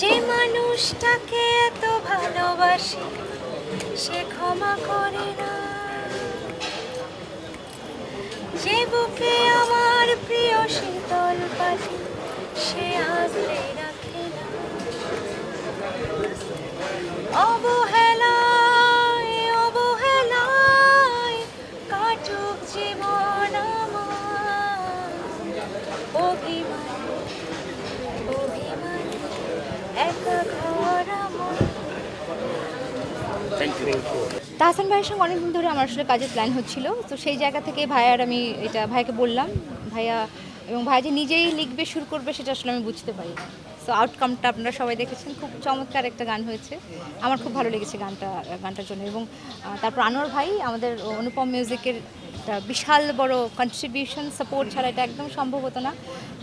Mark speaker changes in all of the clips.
Speaker 1: যে মানুষটাকে এত ভালোবাসি সে ক্ষমা করে না। যে বুকে আমার প্রিয় শীতল পাখি
Speaker 2: তাহসান ভাইয়ের সঙ্গে অনেকদিন ধরে আমার আসলে কাজের প্ল্যান হচ্ছিল। তো সেই জায়গা থেকে ভাইয়ার আমি এটা ভাইকে বললাম, ভাইয়া এবং ভাই যে নিজেই লিখবে, শুরু করবে, সেটা আসলে আমি বুঝতে পারি সো আউটকামটা আপনারা সবাই দেখেছেন। খুব চমৎকার একটা গান হয়েছে। আমার খুব ভালো লেগেছে গানটা, গানটার জন্য এবং তারপর আনোয়ার ভাই আমাদের অনুপম মিউজিকের একটা বিশাল বড় কন্ট্রিবিউশন সাপোর্ট ছাড়া এটা একদম সম্ভব হতো না।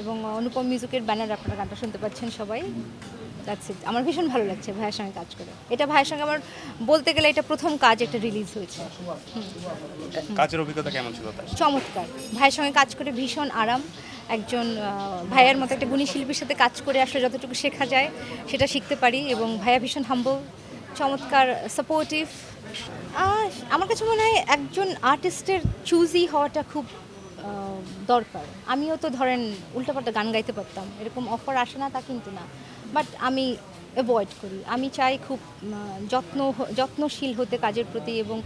Speaker 2: এবং অনুপম মিউজিকের ব্যানার আপনারা গানটা শুনতে পাচ্ছেন সবাই। দ্যাটস ইট আমার ভীষণ ভালো লাগছে ভাইয়ের সঙ্গে কাজ করে। এটা ভাইয়ের সঙ্গে আমার বলতে গেলে এটা প্রথম কাজ একটা রিলিজ হয়েছে।
Speaker 3: কাজের অভিজ্ঞতা কেমন ছিল তার?
Speaker 2: চমৎকার। ভাইয়ের সঙ্গে কাজ করে ভীষণ আরাম। একজন ভাইয়ের মতো একটা গুণী শিল্পীর সাথে কাজ করে আসলে যতটুকু শেখা যায় সেটা শিখতে পারি এবং ভাইয়া ভীষণ হাম্বল চমৎকার সাপোর্টিভ আমার কাছে মনে হয় একজন আর্টিস্টের চুজি হওয়াটা খুব দরকার। আমিও তো ধরেন উল্টাপাল্টা গান গাইতে পারতাম। এরকম অফার আসে না তা কিন্তু না। বাট আমি অ্যাভয়েড করি। আমি চাই খুব যত্ন যত্নশীল হতে কাজের প্রতি এবং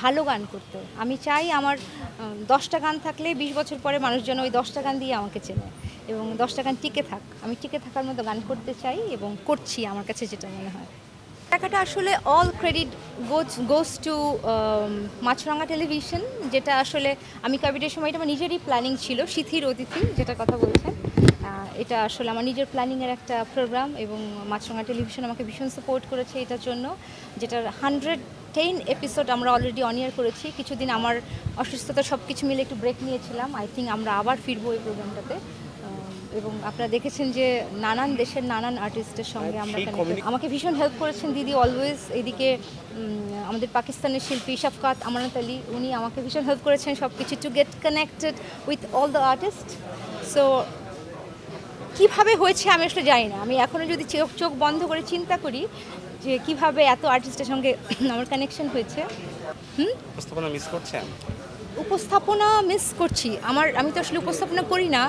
Speaker 2: ভালো গান করতে। আমি চাই আমার দশটা গান থাকলে বিশ বছর পরে মানুষজন ওই দশটা গান দিয়ে আমাকে চেনে এবং দশটা গান টিকে থাক। আমি টিকে থাকার মতো গান করতে চাই এবং করছি আমার কাছে যেটা মনে হয়। টাকাটা আসলে all credit goes goes to Maachranga television যেটা আসলে আমি কোভিডের সময় এটা আমার নিজেরই প্ল্যানিং ছিল শিথির অতিথি যেটা কথা বলছেন। এটা আসলে আমার নিজের প্ল্যানিংয়ের একটা প্রোগ্রাম এবং মাছরাঙ্গা টেলিভিশন আমাকে ভীষণ সাপোর্ট করেছে এটার জন্য যেটার হান্ড্রেড টেন এপিসোড আমরা অলরেডি অন ইয়ার করেছি। কিছুদিন আমার অসুস্থতা সব কিছু মিলে একটু ব্রেক নিয়েছিলাম। আই থিঙ্ক আমরা আবার ফিরবো এই প্রোগ্রামটাতে এবং আপনারা দেখেছেন যে নানান দেশের নানান আর্টিস্টের সঙ্গে আমরা connected।
Speaker 3: communi-
Speaker 2: আমাকে ভীষণ হেল্প করেছেন দিদি অলওয়েজ এদিকে আমাদের পাকিস্তানের শিল্পী শফকাত আমানত আলী উনি আমাকে ভীষণ হেল্প করেছেন সব কিছু to get connected with all the artist so কীভাবে হয়েছে আমি আসলে জানি না। আমি এখনও যদি চোখ চোখ বন্ধ করে চিন্তা করি যে কীভাবে এত আর্টিস্টের সঙ্গে আমার কানেকশন হয়েছে। হুম?
Speaker 3: উপস্থাপনা মিস করছেন?
Speaker 2: উপস্থাপনা মিস করছি। আমার আমি তো আসলে উপস্থাপনা করি না।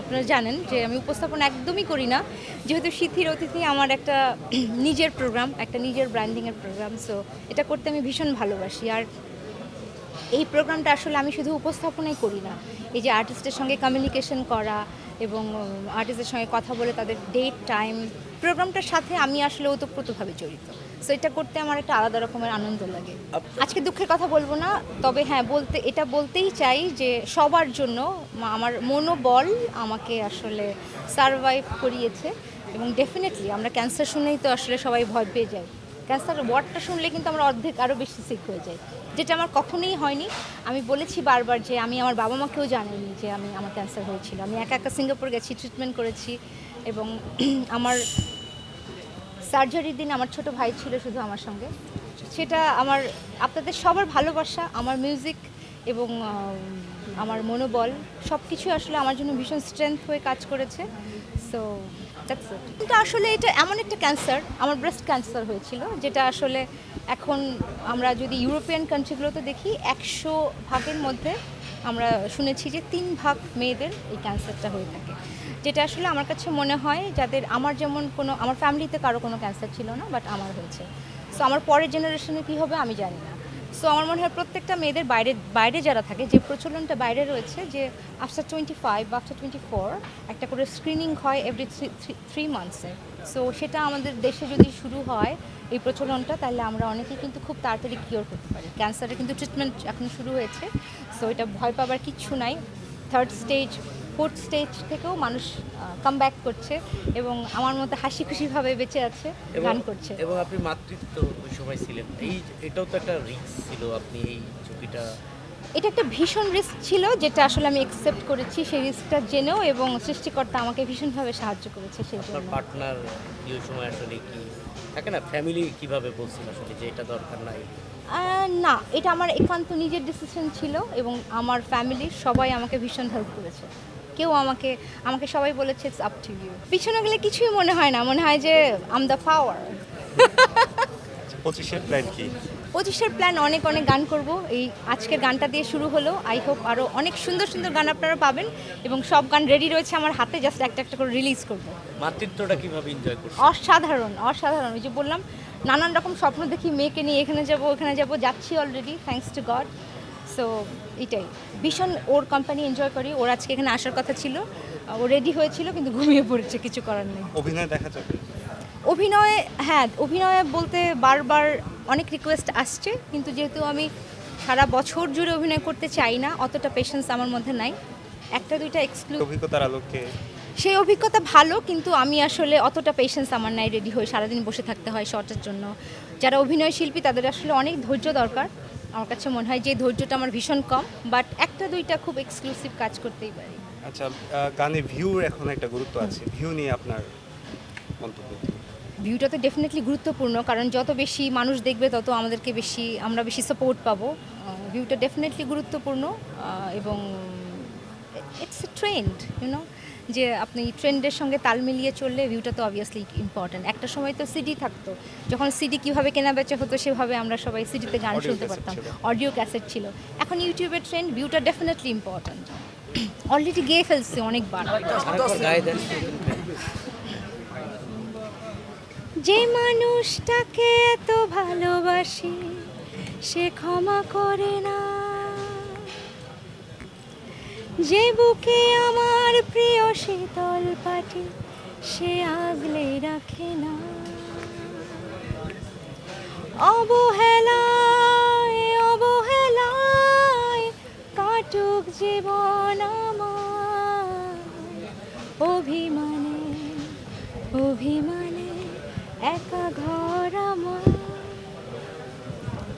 Speaker 2: আপনারা জানেন যে আমি উপস্থাপনা একদমই করি না। যেহেতু শিথির অতিথি আমার একটা নিজের প্রোগ্রাম একটা নিজের ব্র্যান্ডিংয়ের প্রোগ্রাম সো এটা করতে আমি ভীষণ ভালোবাসি। আর এই প্রোগ্রামটা আসলে আমি শুধু উপস্থাপনাই করি না। এই যে আর্টিস্টের সঙ্গে কমিউনিকেশন করা এবং আর্টিস্টের সঙ্গে কথা বলে তাদের ডেট টাইম প্রোগ্রামটার সাথে আমি আসলে ওতপ্রোতভাবে জড়িত। সো এটা করতে আমার একটা আলাদা রকমের আনন্দ লাগে। আজকে দুঃখের কথা বলব না তবে হ্যাঁ বলতে এটা বলতেই চাই যে সবার জন্য আমার মনোবল আমাকে আসলে সারভাইভ করিয়েছে এবং ডেফিনেটলি আমরা ক্যান্সার শুনেই তো আসলে সবাই ভয় পেয়ে যাই। ক্যান্সার ওয়ার্ডটা শুনলে কিন্তু আমার অর্ধেক আরও বেশি সিক হয়ে যায়। যেটা আমার কখনোই হয়নি। আমি বলেছি বারবার যে আমি আমার বাবা মাকেও জানাইনি যে আমি আমার ক্যান্সার হয়েছিল। আমি একা একা সিঙ্গাপুর গেছি ট্রিটমেন্ট করেছি এবং আমার সার্জারির দিন আমার ছোট ভাই ছিল শুধু আমার সঙ্গে। সেটা আমার, আপনাদের সবার ভালোবাসা, আমার মিউজিক এবং আমার মনোবল সব কিছু আসলে আমার জন্য ভীষণ স্ট্রেংথ হয়ে কাজ করেছে। সো কিন্তু আসলে এটা এমন একটা ক্যান্সার আমার ব্রেস্ট ক্যান্সার হয়েছিল, যেটা আসলে এখন আমরা যদি ইউরোপিয়ান কান্ট্রিগুলোতে দেখি, একশো ভাগের মধ্যে আমরা শুনেছি যে তিন ভাগ মেয়েদের এই ক্যান্সারটা হয়ে থাকে। যেটা আসলে আমার কাছে মনে হয় যাদের আমার যেমন কোনো, আমার ফ্যামিলিতে কারও কোনো ক্যান্সার ছিল না বাট আমার হয়েছে। সো আমার পরের জেনারেশনে কী হবে আমি জানি না। সো আমার মনে হয় প্রত্যেকটা মেয়েদের বাইরে বাইরে যারা থাকে, যে প্রচলনটা বাইরে রয়েছে, যে আফটার টোয়েন্টি ফাইভ বা আফটার টোয়েন্টি ফোর একটা করে স্ক্রিনিং হয় এভরি থ্রি থ্রি মান্থসে সো সেটা আমাদের দেশে যদি শুরু হয় এই প্রচলনটা, তাহলে আমরা অনেকেই কিন্তু খুব তাড়াতাড়ি কিওর করতে পারি। ক্যান্সারের কিন্তু ট্রিটমেন্ট এখন শুরু হয়েছে সো এটা ভয় পাবার কিচ্ছু নাই। থার্ড স্টেজ ফোর্থ স্টেজ থেকেও মানুষ কাম ব্যাক করছে এবং আমার মতো হাসি খুশিভাবে বেঁচে আছে গান করছে।
Speaker 4: এবং আপনি মাতৃত্ব ওই সময় ছিলেন। এই এটাও তো একটা রিস্ক ছিল আপনি এই ঝুঁকিটা
Speaker 2: এটা একটা ভীষণ রিস্ক ছিল যেটা আসলে আমি একসেপ্ট করেছি সেই রিস্কটা জেনেও এবং সৃষ্টিকর্তা আমাকে ভীষণভাবে সাহায্য করেছে সেই জন্য।
Speaker 4: পার্টনার ওই সময় আসলে কি থাকে না ফ্যামিলি কীভাবে বলছিল আসলে যে এটা দরকার নাই?
Speaker 2: না এটা আমার একান্ত নিজের ডিসিশন ছিল এবং আমার ফ্যামিলির সবাই আমাকে ভীষণ হেল্প করেছে। কেউ আমাকে আমাকে সবাই বলেছে ইটস আপ টু ইউ পিছনে গেলে কিছুই মনে হয় না মনে হয় যে আম দ্য পাওয়ার
Speaker 3: পঁচিশের প্ল্যান কি?
Speaker 2: পঁচিশের প্ল্যান অনেক অনেক গান করব। এই আজকের গানটা দিয়ে শুরু হলো। আই হোপ আরও অনেক সুন্দর সুন্দর গান আপনারা পাবেন এবং সব গান রেডি রয়েছে আমার হাতে জাস্ট একটা একটা করে রিলিজ করব।
Speaker 4: মাতৃত্বটা কীভাবে এনজয় করছে
Speaker 2: অসাধারণ অসাধারণ। ওই যে বললাম নানান রকম স্বপ্ন দেখি মেয়েকে নিয়ে এখানে যাব ওখানে যাব যাচ্ছি already thanks to God so এটাই। ভীষণ ওর কোম্পানি এনজয় করি। ওর আজকে এখানে আসার কথা ছিল। ও রেডি হয়েছিল কিন্তু ঘুমিয়ে পড়েছে কিছু করার নেই।
Speaker 3: অভিনয় দেখা যাবে?
Speaker 2: অভিনয়ে হ্যাঁ অভিনয়ে বলতে বারবার অনেক রিকোয়েস্ট আসছে কিন্তু যেহেতু আমি সারা বছর জুড়ে অভিনয় করতে চাই না অতটা পেশেন্স আমার মধ্যে নাই। একটা দুইটা এক্সক্লুড
Speaker 3: অভিজ্ঞতার আলোকে।
Speaker 2: সেই অভিজ্ঞতা ভালো কিন্তু আমি আসলে অতটা পেশেন্স আমার নাই রেডি হয়ে সারাদিন বসে থাকতে হয় শর্টের জন্য। যারা অভিনয় শিল্পী তাদের আসলে অনেক ধৈর্য দরকার। আমার কাছে মনে হয় যে ধৈর্যটা আমার ভীষণ কম বাট একটা দুইটা খুব এক্সক্লুসিভ কাজ করতেই পারি।
Speaker 3: আচ্ছা গানে ভিউর এখন একটা গুরুত্ব আছে। ভিউ নিয়ে আপনার মন্তব্য?
Speaker 2: ভিউটা তো ডেফিনেটলি গুরুত্বপূর্ণ কারণ যত বেশি মানুষ দেখবে তত আমাদেরকে বেশি আমরা বেশি সাপোর্ট পাবো। ভিউটা ডেফিনেটলি গুরুত্বপূর্ণ এবং ইটস এ ট্রেন্ড ইউনো যে আপনি ট্রেন্ডের সঙ্গে তাল মিলিয়ে চললে ভিউটা তো অবভিয়াসলি ইম্পর্ট্যান্ট একটা সময় তো সিডি থাকতো। যখন সিডি কীভাবে কেনা বেচা হতো সেভাবে আমরা সবাই সিডিতে গান শুনতে পারতাম। অডিও ক্যাসেট ছিল। এখন ইউটিউবের ট্রেন্ড ভিউটা ডেফিনেটলি ইম্পর্ট্যান্ট অলরেডি গেয়ে ফেলছে অনেকবার। যে মানুষটাকে এত ভালোবাসি সে ক্ষমা করে না। যে বুকে আমার প্রিয় শীতল পাটি সে আগলে রাখে না। অবহেলায় অবহেলায় কাটুক জীবন আমার। অভিমানে অভিমানে একা ঘর